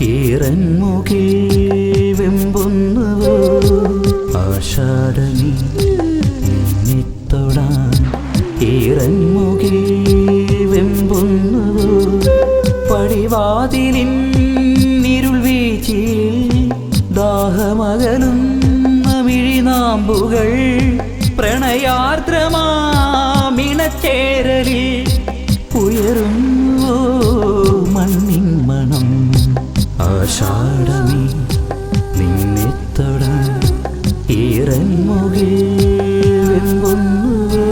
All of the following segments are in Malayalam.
ഈറൻമുകിൽ വെമ്പുന്നുവോ? ആഷാഢമി നിന്നിത്തൊടാൻ ഈറൻമുകിൽ വെമ്പുന്നുവോ? പടിവാതിലിൻ ഇരുൾ വീച്ചിൽ ദാഹമകലും മിഴിനാമ്പുകൾ പ്രണയാർദ്രമാമിണച്ചേരലിൽ ഉയരും വെമ്പുന്നുവോ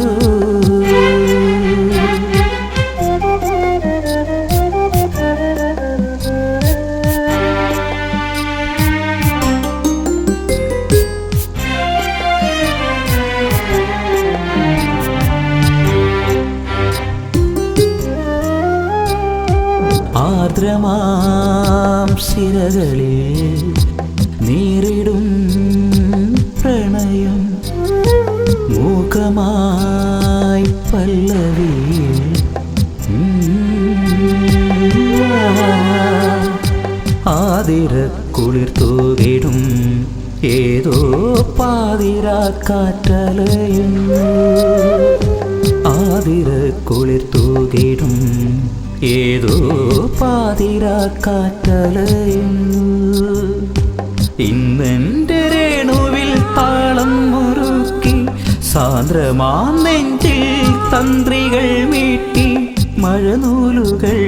ആർദ്രമാം സിരകളിൽ മൂകമായി പല്ലവി ആതിര കുളിർ തൂകിടും ഏതോ പാതിരാക്കാറ്റലയുന്നു ആതിര കുളിർ തൂകിടും ഏതോ പാതിരാക്കാറ്റലയുന്നു കാറ്റലയുന്നു രേണുവിൽ സാന്ദ്രമാം നെഞ്ചിൽ തന്ത്രികൾ മീട്ടി മഴനൂലുകൾ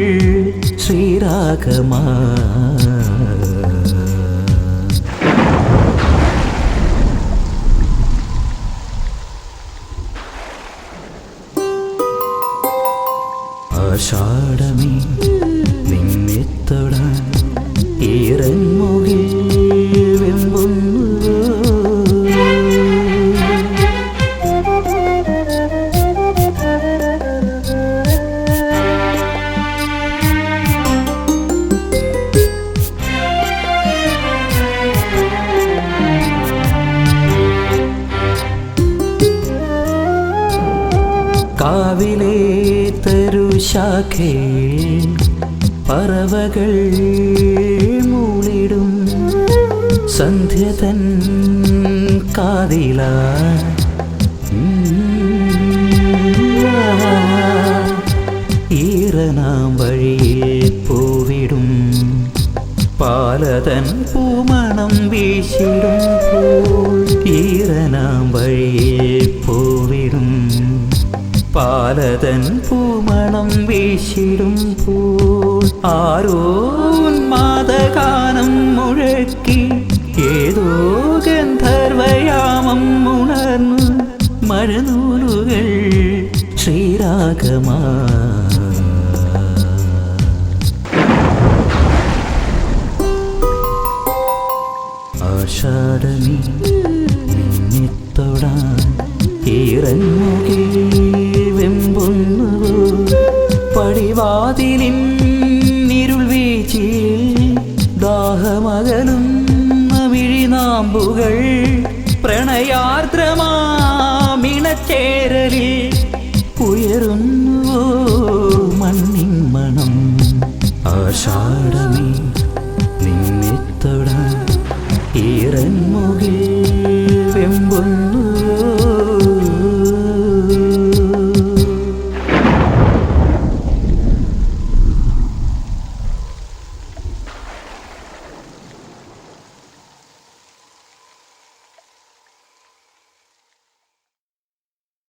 ശ്രീരാഗമാ. ആഷാഢമി നിന്നെ തൊടാൻ ഈറൻമുകിൽ കാവിലെ തരുശാഖേ പറവകൾ മൂളിടും. സന്ധ്യ തൻ കാതില ഈറനാം വഴിയിൽ പൂവിടും. പാലതൻ പൂമണം വീശിടും. ഈറനാം വഴിയിൽ പാലതൻ പൂമണം വീശിടുമ്പോൾ ആരോ ഉന്മാദഗാനം മുഴക്കി ഏതോ ഗന്ധർവയാമം ഉണർന്നു. മഴനൂലുകൾ ശ്രീരാഗമാ. ആഷാഢമി തൊടാൻ ഈറൻമുകിൽ പാമ്പുകൾ പ്രണയാർദ്രമാമിണച്ചേരലിൽ ഉയരുന്നുവോ മണ്ണിൻ മണം ആഷാഢമേ നിന്നെത്തൊടാൻ ഈറൻമുകിൽ വെമ്പുന്നു